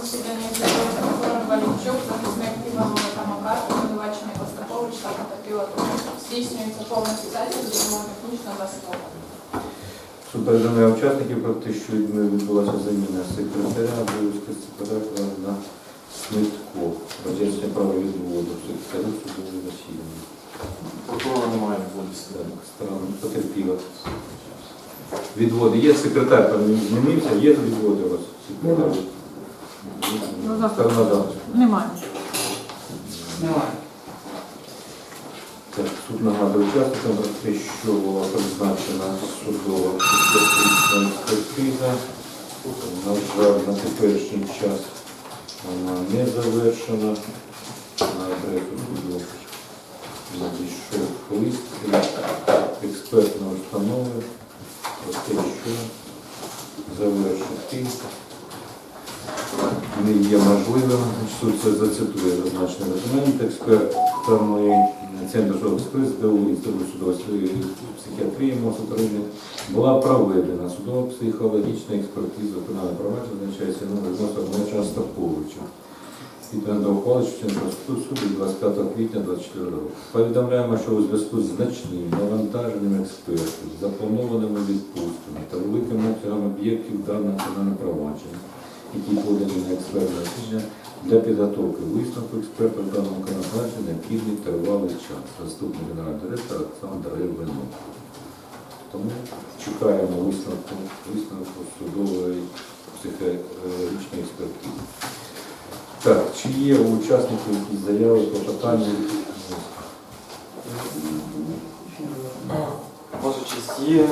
засідання прокурор Валінчук, захисник та Макар, обвинувачений Остапович та потерпіла. Здійснюється повна фіксація з допомогою технічного засобу. Суд повідомляє учасників про те, що відбулася заміна секретаря, обов'язки секретаря на Смитко. Роз'яснення права відводу секретарю судового засідання. Прокурора немає відводиться. Так, сторона потерпіла. Відводи. Є секретар, там він змінився, є відводи у вас? Секретар. Ну, Сторона захисту. Немає. Немає. Так, суд нагадує учасникам про те, що була призначена судова експертиза. На жаль, на теперішній час вона не завершена. На адресу суду надійшов лист від експертної установи про те, що завершити не є можливим. Суд це зацитує зазначений документ. Експертами Центру ДУ Інституту судової психіатрії України була проведена судово психологічна експертиза виконання провадження, означається номер відносно Дмитра Стаповича. Відповідно до ухвали Шевченківського суду суду 25 квітня 24 року. Повідомляємо, що у зв'язку з значним навантаженням експертів, запланованими відпустками та великим обсягом об'єктів даного національного провадження, які подані на експертне рішення, для підготовки висновку експерта в даному провадженні необхідний тривалий час. Заступник генерального директора Олександр Іванов. Тому чекаємо висновку, висновку судової психологічної експертизи. Так, чи є у учасників якісь заяви, клопотання? Ваша честь, є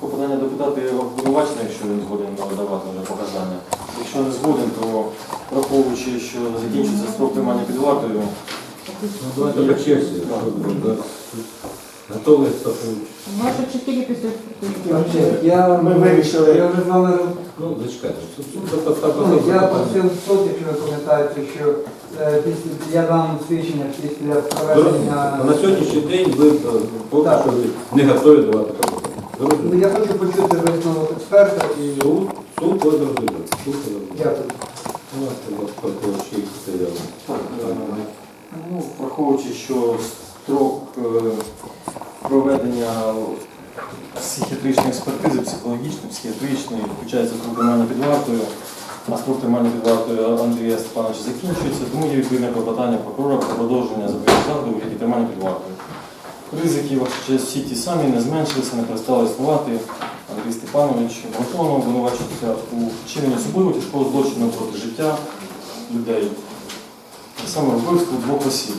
попадання депутати обвинувачення, якщо він згоден надавати вже показання. Якщо не згоден, то враховуючи, що закінчується строк тримання під вартою, Ну, давайте по черзі. да? Готовий Стапович? Ваша чотири після я, Ми вирішили. Я вже з вами Ну, зачекайте. Суд суд поставив ну, я питання. просив суд, якщо ви пам'ятаєте, що е, після я дам свідчення після проведення. На сьогоднішній день ви е, поки Так. що не готові давати клопотання. Ну, Зрозуміло? я хочу почути висновок експерта і Суд, дякую. У нас тут прокурор ще так, е, ну, враховуючи, що строк е, проведення психіатричної експертизи, психологічної, психіатричної, включається строк тримання під вартою, а строк тримання під вартою Андрія Степановича закінчується, тому є відповідне клопотання прокурора про продовження зобов'язання у вигляді тримання під вартою. Ризики ваша честь, всі ті самі не зменшилися, не перестали існувати. Андрій Степанович Антонов обвинувачується у вчиненні особливо тяжкого злочину проти життя людей. Саме вбивство двох осіб.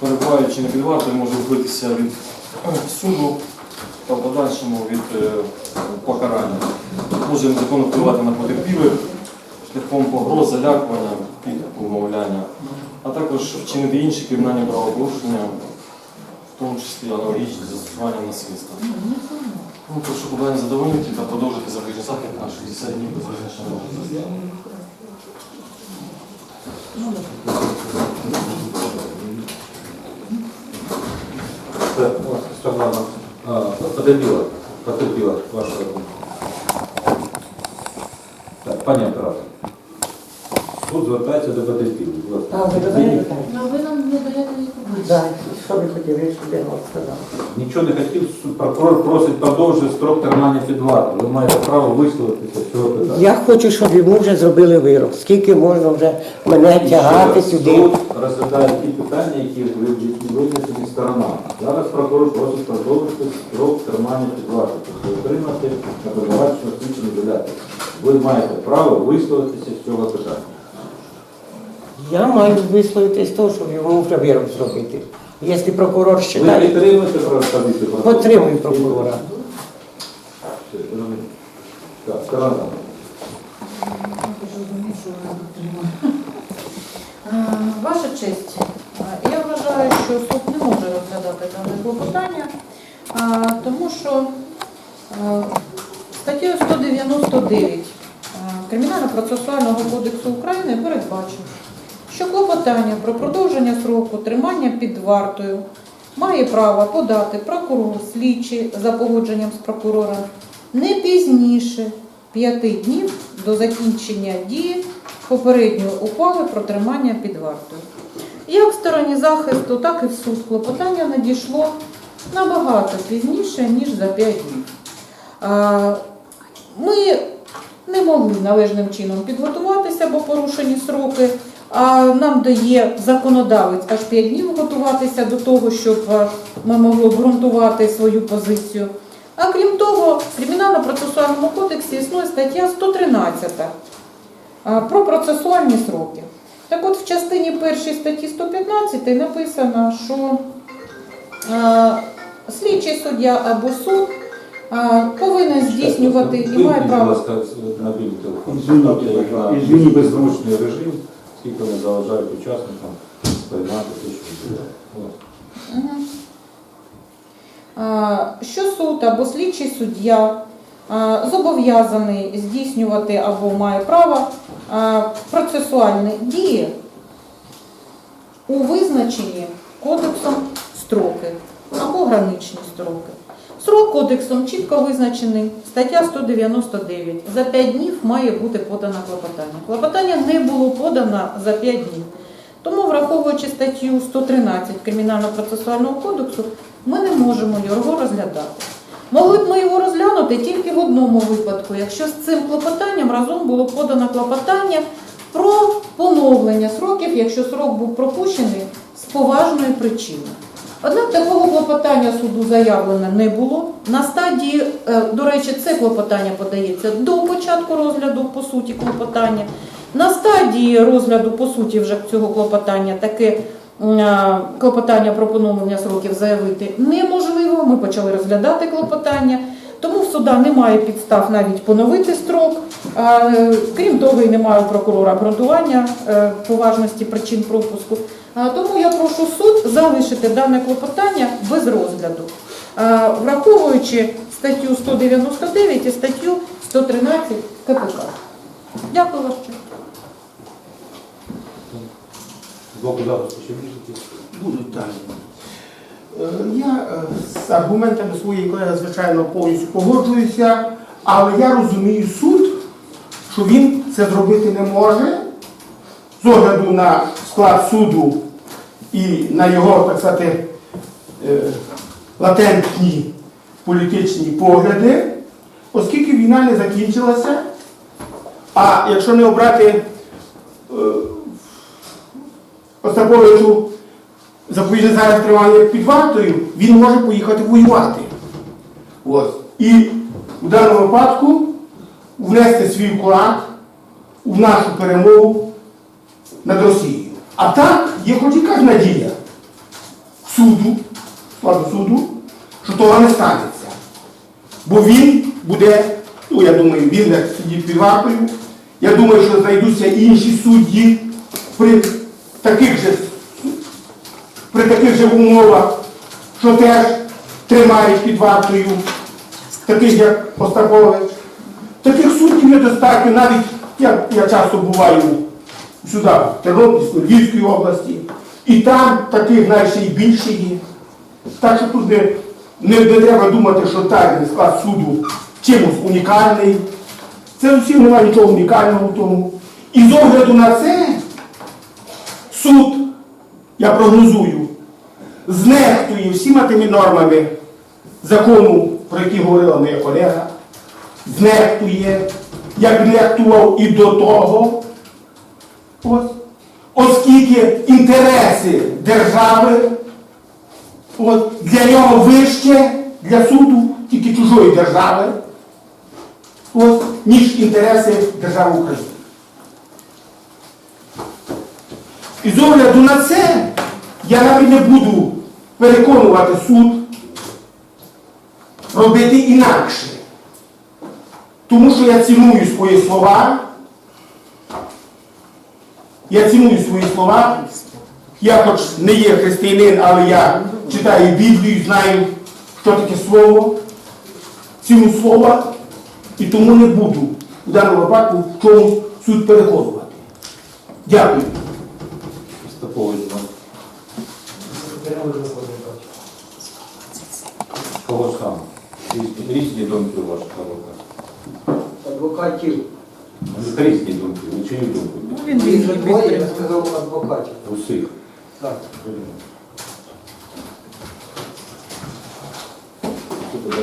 Перебуваючи на під вартою, може вбитися від суду та в подальшому від е, покарання. Може незаконно впливати на потерпілих шляхом погроз, залякування, підкупу, вмовляння, а також вчинити інші кримінальні правопорушення, в тому числі аналогічні з застосуванням насильства. Ну, прошу подання задовольнити та продовжити запобіжний захід на 60 днів без визначення сторона. Потерпіла. Потерпіла ваша. Так, пані оператор. Суд звертається до потерпілих. будь ласка. А, ви додаєте питання? Ну ви нам не даєте відповідь. Так, що ви хотіли, щоб я вам сказав? Нічого не хотів, прокурор просить продовжити строк тримання під вартою. Ви маєте право висловитися з цього питання. Я хочу, щоб йому вже зробили вирок. Скільки можна вже мене тягати Ще раз, сюди? Суд розглядає ті питання, які ви- які винесені сторонами. Зараз прокурор просить продовжити строк тримання під вартою, тобто отримати обвинувачення слідчого ізолятору. Ви маєте право висловитися з цього питання. Я маю висловити з того, щоб йому вже вирок зробити. Якщо прокурор Ви вважає, підтримуєте про позицію прокурора? підтримую прокурора. Так, сторона. Е, Ваша честь, е, я вважаю, що суд не може розглядати дане клопотання, е, тому що е, статтею 199 е, Кримінально-процесуального кодексу України передбачено, що клопотання про продовження сроку тримання під вартою має право подати прокурор слідчий за погодженням з прокурором не пізніше 5 днів до закінчення дії попередньої ухвали про тримання під вартою. Як в стороні захисту, так і в суд клопотання надійшло набагато пізніше, ніж за 5 днів. Ми не могли належним чином підготуватися, бо порушені сроки. А нам дає законодавець аж 5 днів готуватися до того, щоб е, ми могли обґрунтувати свою позицію. А крім того, в Кримінально-процесуальному кодексі існує стаття 113 про процесуальні сроки. Так от в частині першій статті 115 написано, що е, слідчий суддя або суд е, повинен здійснювати і має право. будь ласка, мобільний телефон. Извините, извините. беззвучний режим, скільки не заважають учасникам сприймати те, що А, Що суд або слідчий суддя а, зобов'язаний здійснювати або має право а, процесуальні дії у визначенні кодексом строки або граничні строки. Срок кодексом чітко визначений, стаття 199. За 5 днів має бути подано клопотання. Клопотання не було подано за 5 днів. Тому, враховуючи статтю 113 Кримінально-процесуального кодексу, ми не можемо його розглядати. Могли б ми його розглянути тільки в одному випадку, якщо з цим клопотанням разом було подано клопотання про поновлення сроків, якщо срок був пропущений з поважної причини. Однак такого клопотання суду заявлено не було. На стадії, е, до речі, це клопотання подається до початку розгляду по суті клопотання. На стадії розгляду по суті вже цього клопотання таке е, клопотання про поновлення сроків заявити неможливо. Ми почали розглядати клопотання. Тому в суда немає підстав навіть поновити строк. Е, Крім того, і немає у прокурора обґрунтування поважності причин пропуску. А, Тому я прошу суд залишити дане клопотання без розгляду, враховуючи статтю 199 і статтю 113 КПК. Дякую вас. Боку запуску ще більше? Будуть так. Е, Я е, з аргументами своєї колеги, звичайно, повністю погоджуюся, але я розумію суд, що він це зробити не може з огляду на склад суду і на його, так сказати, е, латентні політичні погляди, оскільки війна не закінчилася, а якщо не обрати е, Остаповичу запобіжне зараз тримання під вартою, він може поїхати воювати. Ось. І в даному випадку внести свій вклад в нашу перемогу над Росією. А так є хоч якась надія суду, складу суду, що того не станеться. Бо він буде, ну я думаю, він як сидить під вартою. Я думаю, що знайдуться інші судді при таких же при таких же умовах, що теж тримають під вартою, таких як Остапович. Таких суддів є достатньо, навіть я, я часто буваю сюди, в Тернопільській, Львівській області, і там таких знаєш, й більше є. Так що тут не, не, не треба думати, що так склад суду чимось унікальний. Це зовсім немає нічого унікального в тому. І з огляду на це суд, я прогнозую, знехтує всіма тими нормами закону, про які говорила моя колега, знехтує, як нехтував і до того. Ось. Оскільки інтереси держави от, для нього вище, для суду тільки чужої держави, от, ніж інтереси держави України. І з огляду на це я навіть не буду переконувати суд робити інакше. Тому що я ціную свої слова. Я ціную свої слова. Я хоч не є християнин, але я читаю Біблію, знаю, що таке слово, ціну слова, і тому не буду в даному випадку в чомусь суд переконувати. Дякую. Кого ж там? Різні, думки у ваших адвокатів. Різні думки, ви чиї думки? Ну, він Він же різні двоє, я підтримує. сказав адвокатів. Усіх. Так. Тут